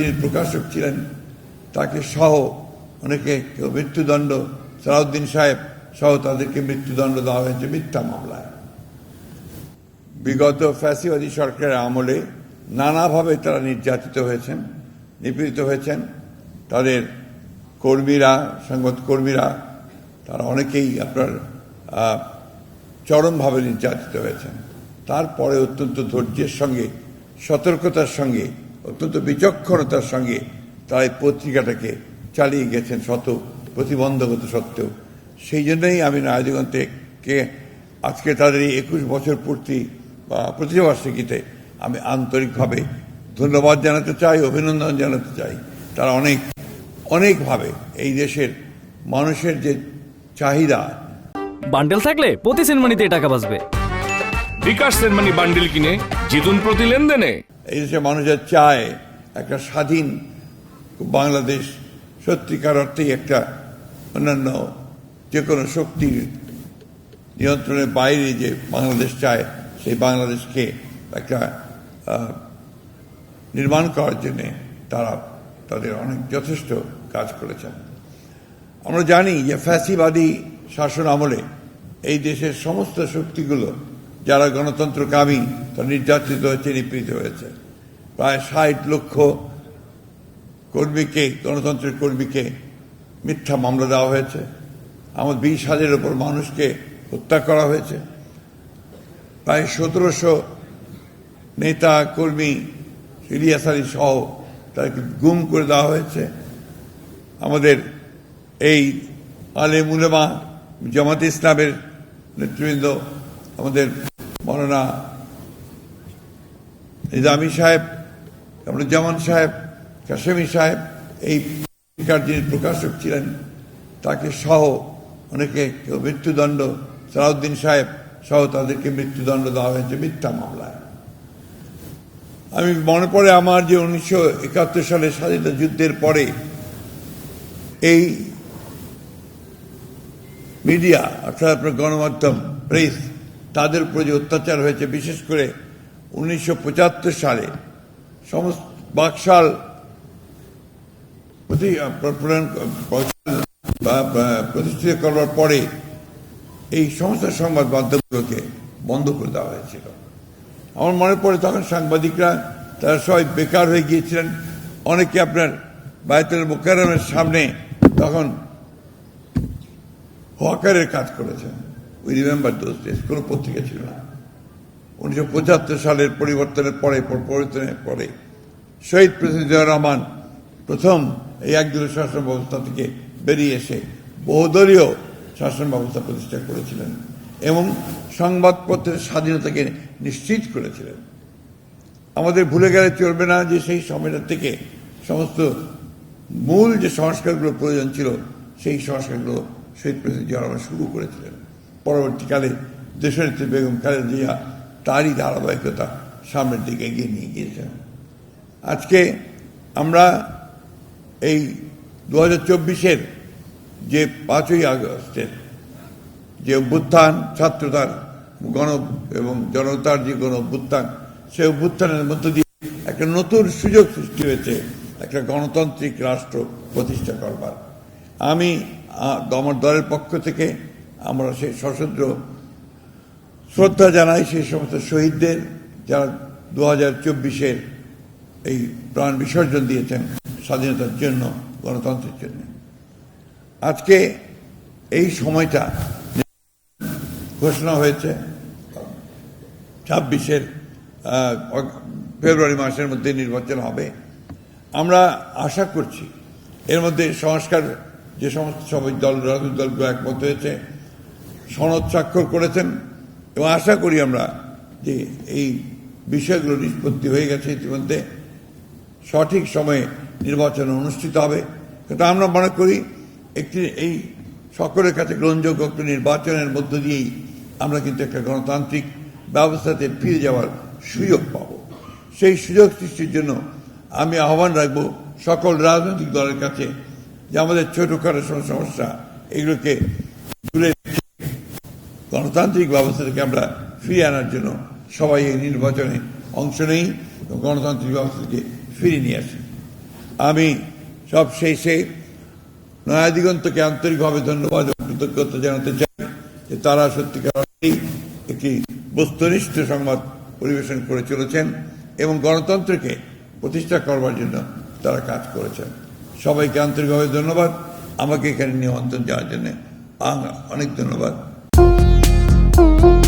যিনি প্রকাশক ছিলেন, তাকে সহ অনেকে, কেউ মৃত্যুদণ্ড, সালাউদ্দিন সাহেব সহ তাদেরকে মৃত্যুদণ্ড দেওয়া হয়েছে মিথ্যা মামলায়। বিগত ফ্যাসিবাদী সরকারের আমলে নানাভাবে তারা নির্যাতিত হয়েছেন, নিপীড়িত হয়েছেন। তাদের কর্মীরা, সংবাদ কর্মীরা, তারা অনেকেই আপনার চরমভাবে নির্যাতিত হয়েছেন। তারপরে অত্যন্ত ধৈর্যের সঙ্গে, সতর্কতার সঙ্গে অত্যন্ত বিচক্ষণতার সঙ্গে তারা এই পত্রিকাটাকে চালিয়ে গেছেন শত প্রতিবন্ধকতা সত্ত্বেও। সেই জন্যই আমি রায়দিগন্তেকে আজকে তাদের এই একুশ বছর পূর্তি বা প্রতিবার্ষিকীতে আমি আন্তরিকভাবে ধন্যবাদ জানাতে চাই অভিনন্দন জানাতে চাই। তারা অনেক অনেকভাবে এই দেশের মানুষের যে চাহিদা। বান্ডেল থাকলে প্রতি সেনমানিতে টাকা বাঁচবে। বিকাশ সেনমানি বান্ডিল কিনে জিতুন প্রতি লেনদেনে। এই দেশের মানুষের চায় একটা স্বাধীন বাংলাদেশ, সত্যিকার অর্থেই একটা অন্যান্য যে কোনো শক্তির নিয়ন্ত্রণের বাইরে যে বাংলাদেশ চায়, সেই বাংলাদেশকে একটা নির্মাণ করার জন্যে তারা তাদের অনেক যথেষ্ট কাজ করেছেন। আমরা জানি যে ফ্যাসিবাদী শাসন আমলে এই দেশের সমস্ত শক্তিগুলো যারা গণতন্ত্রকামী, তারা নির্যাতিত হয়েছে, নিপীড়িত হয়েছে। প্রায় ষাট লক্ষ কর্মীকে, গণতন্ত্রের কর্মীকে মিথ্যা মামলা দেওয়া হয়েছে। আমার বিশ হাজারের ওপর মানুষকে হত্যা করা হয়েছে। প্রায় সতেরোশো নেতা, কর্মী ইলিয়াস সহ তাদেরকে গুম করে দেওয়া হয়েছে। আমাদের এই আলে মুলেমা জামাত ইসলামের নেতৃবৃন্দ, আমাদের মৌলানা নিজামী সাহেব জামান সাহেব, কাশেমি সাহেব, এই পত্রিকার যিনি প্রকাশক ছিলেন, তাকে সহ অনেকে, কেউ মৃত্যুদণ্ড, সালাউদ্দিন সাহেব সহ তাদেরকে মৃত্যুদণ্ড দেওয়া হয়েছে, মিথ্যা মামলায় আমি মনে পড়ে আমার যে উনিশশো একাত্তর সালে স্বাধীনতা যুদ্ধের পরে এই মিডিয়া, অর্থাৎ আপনার গণমাধ্যম, প্রেস তাদের উপরে যে অত্যাচার হয়েছে, বিশেষ করে উনিশশো পঁচাত্তর সালে, সমস্ত বাকশাল প্রতিষ্ঠিত করার পরে এই সমস্ত সংবাদ মাধ্যমগুলোকে বন্ধ করে দেওয়া হয়েছিল। আমার মনে পড়ে তখন সাংবাদিকরা, তারা সবাই বেকার হয়ে গিয়েছিলেন। অনেকে আপনার বায়তুল মোকারমের সামনে তখন হকারের কাজ করেছেন। উই রিমেম্বার দোজ ডেজ কোনো পত্রিকা ছিল না। উনিশশো পঁচাত্তর সালের পরিবর্তনের পরে পর- পরিবর্তনের পরে, শহীদ প্রেসিডেন্ট জিয়াউর রহমান প্রথম এই একদলীয় শাসন ব্যবস্থা থেকে বেরিয়ে এসে বহুদলীয় শাসন ব্যবস্থা প্রতিষ্ঠা করেছিলেন এবং সংবাদপত্রের স্বাধীনতাকে নিশ্চিত করেছিলেন। আমাদের ভুলে গেলে চলবে না যে সেই সময়টা থেকে সমস্ত মূল যে সংস্কারগুলো প্রয়োজন ছিল, সেই সংস্কারগুলো শহীদ প্রেসিডেন্ট জিয়া রহমান শুরু করেছিলেন। পরবর্তীকালে দেশনেত্রী বেগম খালেদা জিয়া তারই ধারাবাহিকতা সামনের দিকে এগিয়ে নিয়ে গিয়েছেন। আজকে আমরা এই দু হাজার চব্বিশের যে পাঁচই আগস্টের যে অভ্যুত্থান, ছাত্রতার গণ এবং জনতার যে গণ অভ্যুত্থান, সেই অভ্যুত্থানের মধ্য দিয়ে একটা নতুন সুযোগ সৃষ্টি হয়েছে, একটা গণতান্ত্রিক রাষ্ট্র প্রতিষ্ঠা করবার। আমি আমার দলের পক্ষ থেকে আমরা সেই সশস্ত্র শ্রদ্ধা জানাই সেই সমস্ত শহীদদের যারা দু হাজার চব্বিশের এই প্রাণ বিসর্জন দিয়েছেন স্বাধীনতার জন্য, গণতন্ত্রের জন্য। আজকে এই সময়টা ঘোষণা হয়েছে, ছাব্বিশের ফেব্রুয়ারি মাসের মধ্যে নির্বাচন হবে। আমরা আশা করছি এর মধ্যে সংস্কার যে সমস্ত সবাই দল, রাজনৈতিক দলগুলো একমত হয়েছে সনদ স্বাক্ষর করেছেন এবং আশা করি আমরা যে এই বিষয়গুলো নিষ্পত্তি হয়ে গেছে ইতিমধ্যে। সঠিক সময়ে নির্বাচন অনুষ্ঠিত হবে। কিন্তু আমরা মনে করি একটি এই সকলের কাছে গ্রহণযোগ্য একটি নির্বাচনের মধ্য দিয়েই আমরা কিন্তু একটা গণতান্ত্রিক ব্যবস্থাতে ফিরে যাওয়ার সুযোগ পাব। সেই সুযোগ সৃষ্টির জন্য আমি আহ্বান রাখব সকল রাজনৈতিক দলের কাছে যে আমাদের ছোটখাটো সমস্যা, এগুলোকে গণতান্ত্রিক ব্যবস্থা থেকে আমরা ফিরিয়ে আনার জন্য সবাই এই নির্বাচনে অংশ নেই এবং গণতান্ত্রিক ব্যবস্থাকে ফিরিয়ে নিয়ে আসি। আমি সব শেষে নয়া দিগন্তকে আন্তরিকভাবে ধন্যবাদ ও কৃতজ্ঞতা জানাতে চাই যে তারা সত্যিকার একটি বস্তুনিষ্ঠ সংবাদ পরিবেশন করে চলেছেন এবং গণতন্ত্রকে প্রতিষ্ঠা করবার জন্য তারা কাজ করেছেন। সবাইকে আন্তরিকভাবে ধন্যবাদ। আমাকে এখানে নিমন্ত্রণ যাওয়ার জন্য অনেক ধন্যবাদ। Thank you.